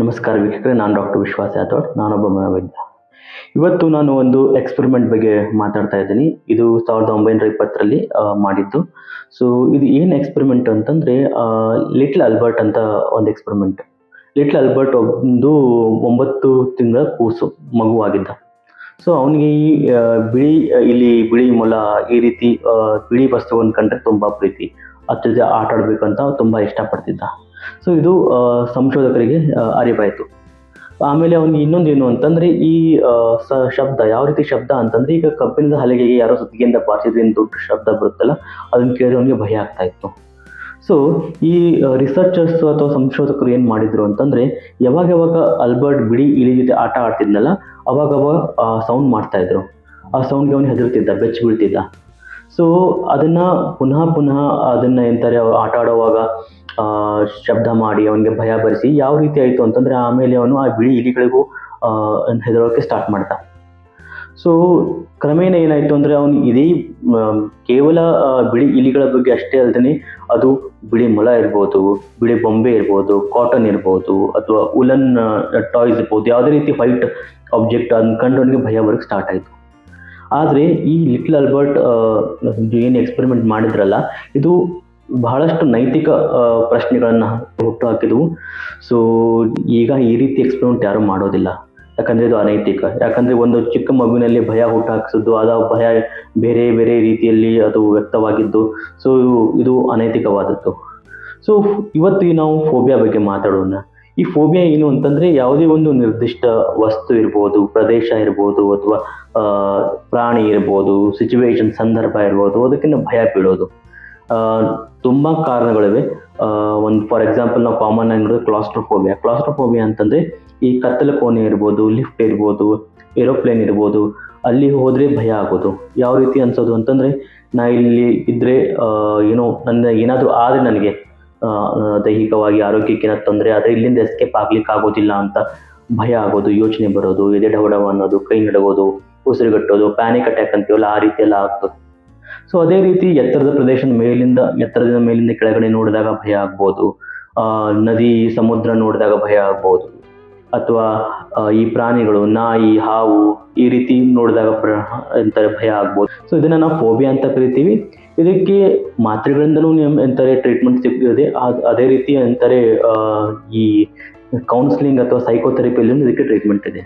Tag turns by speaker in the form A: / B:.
A: ನಮಸ್ಕಾರ ವೀಕ್ಷಕರೇ, ನಾನು ಡಾಕ್ಟರ್ ವಿಶ್ವಾಸ ಯಾದವ್. ನಾನೊಬ್ಬ ಮನೋವೈದ್ಯ ಇವತ್ತು ನಾನು ಒಂದು ಎಕ್ಸ್ಪೆರಿಮೆಂಟ್ ಬಗ್ಗೆ ಮಾತಾಡ್ತಾ ಇದ್ದೀನಿ. ಇದು ಸಾವಿರದ ಒಂಬೈನೂರ ಇಪ್ಪತ್ತರಲ್ಲಿ ಮಾಡಿದ್ದು. ಸೊ ಇದು ಏನು ಎಕ್ಸ್ಪೆರಿಮೆಂಟ್ ಅಂತಂದರೆ ಲಿಟ್ಲ್ ಅಲ್ಬರ್ಟ್ ಅಂತ ಒಂದು ಎಕ್ಸ್ಪೆರಿಮೆಂಟ್ ಲಿಟ್ಲ್ ಅಲ್ಬರ್ಟ್ ಒಂದು ಒಂಬತ್ತು ತಿಂಗಳ ಕೂಸು, ಮಗುವಾಗಿದ್ದ. ಸೊ ಅವನಿಗೆ ಈ ಬಿಳಿ ಇಲ್ಲಿ ಬಿಳಿ ಮೊಲ ಈ ರೀತಿ ಬಿಳಿ ವಸ್ತುವನ್ನು ಕಂಡ್ರೆ ತುಂಬ ಪ್ರೀತಿ. ಅದ್ರ ಜೊತೆ ಆಟ ಆಡಬೇಕಂತ ತುಂಬ ಇಷ್ಟಪಡ್ತಿದ್ದ. ಸೊ ಇದು ಸಂಶೋಧಕರಿಗೆ ಅರಿವಾಯಿತು. ಆಮೇಲೆ ಅವನಿಗೆ ಇನ್ನೊಂದು ಏನು ಅಂತಂದ್ರೆ ಈ ಸ- ಶಬ್ದ, ಯಾವ ರೀತಿ ಶಬ್ದ ಅಂತಂದ್ರೆ ಈಗ ಕಬ್ಬಿಣದ ಹಲಗೆಗೆ ಯಾರೋ ಸುತ್ತಿಗೆಯಿಂದ ಬಾರಿಸಿದ್ರೆ ಏನು ದೊಡ್ಡ ಶಬ್ದ ಬರುತ್ತಲ್ಲ, ಅದನ್ನ ಕೇಳಿದ್ರೆ ಅವನಿಗೆ ಭಯ ಆಗ್ತಾ ಇತ್ತು. ಸೊ ಈ ರಿಸರ್ಚರ್ಸ್ ಅಥವಾ ಸಂಶೋಧಕರು ಏನು ಮಾಡಿದ್ರು ಅಂತಂದ್ರೆ, ಯಾವಾಗ ಯಾವಾಗ ಅಲ್ಬರ್ಟ್ ಬಿಡಿ ಇಲಿ ಜೊತೆ ಆಟ ಆಡ್ತಿದ್ನಲ್ಲ ಅವಾಗ ಅವಾಗ ಸೌಂಡ್ ಮಾಡ್ತಾ ಇದ್ರು. ಆ ಸೌಂಡ್ಗೆ ಅವನು ಹೆದರ್ತಿದ್ದ ಬೆಚ್ಚ ಬೀಳ್ತಿದ್ದ ಸೊ ಅದನ್ನ ಪುನಃ ಪುನಃ ಅದನ್ನ ಎಂತಾರೆ ಆಟ ಆಡೋವಾಗ ಶಬ್ದ ಮಾಡಿ, ಅವನಿಗೆ ಭಯ ಭರಿಸಿ ಯಾವ ರೀತಿ ಆಯಿತು ಅಂತಂದ್ರೆ ಆಮೇಲೆ ಅವನು ಆ ಬಿಳಿ ಇಲಿಗಳಿಗೂ ಹೆದರೋಕೆ ಸ್ಟಾರ್ಟ್ ಮಾಡ್ದ ಸೊ ಕ್ರಮೇಣ ಏನಾಯಿತು ಅಂದರೆ ಅವನು ಇದೇ ಕೇವಲ ಬಿಳಿ ಇಲಿಗಳ ಬಗ್ಗೆ ಅಷ್ಟೇ ಅಲ್ಲದೆ ಅದು ಬಿಳಿ ಮೊಲ ಇರ್ಬೋದು, ಬಿಳಿ ಬೊಂಬೆ ಇರ್ಬೋದು ಕಾಟನ್ ಇರ್ಬೋದು, ಅಥವಾ ಉಲನ್ ಟಾಯ್ಸ್ ಇರ್ಬೋದು, ಯಾವುದೇ ರೀತಿ ವೈಟ್ ಆಬ್ಜೆಕ್ಟ್ ಅದನ್ನ ಕಂಡು ಅವನಿಗೆ ಭಯ ಬರೋಕ್ಕೆ ಸ್ಟಾರ್ಟ್ ಆಯಿತು. ಆದರೆ ಈ ಲಿಟ್ಲ್ ಅಲ್ಬರ್ಟ್ ಏನು ಎಕ್ಸ್ಪೆರಿಮೆಂಟ್ ಮಾಡಿದ್ರಲ್ಲ, ಇದು ಬಹಳಷ್ಟು ನೈತಿಕ ಪ್ರಶ್ನೆಗಳನ್ನು ಹುಟ್ಟು ಹಾಕಿದವು. ಸೊ ಈಗ ಈ ರೀತಿ ಎಕ್ಸ್ಪೆರಿಮೆಂಟ್ ಯಾರು ಮಾಡೋದಿಲ್ಲ. ಯಾಕಂದರೆ ಇದು ಅನೈತಿಕ. ಯಾಕಂದರೆ ಒಂದು ಚಿಕ್ಕ ಮಗುವಿನಲ್ಲಿ ಭಯ ಹುಟ್ಟು ಹಾಕಿಸೋದು ಅದ ಭಯ ಬೇರೆ ಬೇರೆ ರೀತಿಯಲ್ಲಿ ಅದು ವ್ಯಕ್ತವಾಗಿದ್ದು ಸೊ ಇದು ಅನೈತಿಕವಾದದ್ದು. ಸೊ ಇವತ್ತು ನಾವು ಫೋಬಿಯಾ ಬಗ್ಗೆ ಮಾತಾಡೋಣ. ಈ ಫೋಬಿಯಾ ಏನು ಅಂತಂದರೆ ಯಾವುದೇ ಒಂದು ನಿರ್ದಿಷ್ಟ ವಸ್ತು ಇರ್ಬೋದು, ಪ್ರದೇಶ ಇರ್ಬೋದು, ಅಥವಾ ಪ್ರಾಣಿ ಇರ್ಬೋದು ಸಿಚುವೇಶನ್ ಸಂದರ್ಭ ಇರ್ಬೋದು, ಅದಕ್ಕಿಂತ ಭಯ ಬೀಳೋದು. ತುಂಬ ಕಾರಣಗಳಿವೆ. ಒಂದು ಫಾರ್ ಎಕ್ಸಾಂಪಲ್ ನಾವು ಕಾಮನ್ ಆಗಿ ನೋಡೋದು ಕ್ಲಾಸ್ಟ್ರೋಫೋಬಿಯಾ ಕ್ಲಾಸ್ಟ್ರೋಫೋಬಿಯಾ ಅಂತಂದರೆ ಈ ಕತ್ತಲ ಕೋಣೆ ಇರ್ಬೋದು ಲಿಫ್ಟ್ ಇರ್ಬೋದು ಏರೋಪ್ಲೇನ್ ಇರ್ಬೋದು, ಅಲ್ಲಿ ಹೋದರೆ ಭಯ ಆಗೋದು. ಯಾವ ರೀತಿ ಅನ್ಸೋದು ಅಂತಂದರೆ, ನಾ ಇಲ್ಲಿ ಇದ್ದರೆ ಏನೋ ನನ್ನ ಏನಾದರೂ ಆದರೆ ನನಗೆ ದೈಹಿಕವಾಗಿ ಆರೋಗ್ಯಕ್ಕೆ ತೊಂದರೆ ಆದರೆ ಇಲ್ಲಿಂದ ಎಸ್ಕೇಪ್ ಆಗ್ಲಿಕ್ಕೆ ಆಗೋದಿಲ್ಲ ಅಂತ ಭಯ ಆಗೋದು, ಯೋಚನೆ ಬರೋದು, ಎದೆ ಡವಡವ ಅನ್ನೋದು, ಕೈ ನಡಗೋದು ಉಸಿರುಗಟ್ಟೋದು ಪ್ಯಾನಿಕ್ ಅಟ್ಯಾಕ್ ಅಂತೀವಲ್ಲ, ಆ ರೀತಿ ಎಲ್ಲ ಆಗ್ತದೆ. ಸೊ ಅದೇ ರೀತಿ ಎತ್ತರದ ಪ್ರದೇಶದ ಮೇಲಿಂದ ಎತ್ತರದ ಮೇಲಿಂದ ಕೆಳಗಡೆ ನೋಡಿದಾಗ ಭಯ ಆಗ್ಬೋದು. ನದಿ, ಸಮುದ್ರ ನೋಡಿದಾಗ ಭಯ ಆಗ್ಬೋದು. ಅಥವಾ ಈ ಪ್ರಾಣಿಗಳು, ನಾಯಿ, ಹಾವು, ಈ ರೀತಿ ನೋಡಿದಾಗ ಎಂತಾರೆ ಭಯ ಆಗ್ಬೋದು. ಸೊ ಇದನ್ನ ನಾವು ಫೋಬಿಯಾ ಅಂತ ಕರಿತೀವಿ. ಇದಕ್ಕೆ ಮಾತ್ರೆಗಳಿಂದಲೂ ಎಂತಾರೆ ಟ್ರೀಟ್ಮೆಂಟ್ ಸಿಗ್ತದೆ. ಅದೇ ರೀತಿ ಎಂತಾರೆ ಈ ಕೌನ್ಸಿಲಿಂಗ್ ಅಥವಾ ಸೈಕೋಥೆರಪಿಯಲ್ಲಿ ಇದಕ್ಕೆ ಟ್ರೀಟ್ಮೆಂಟ್ ಇದೆ.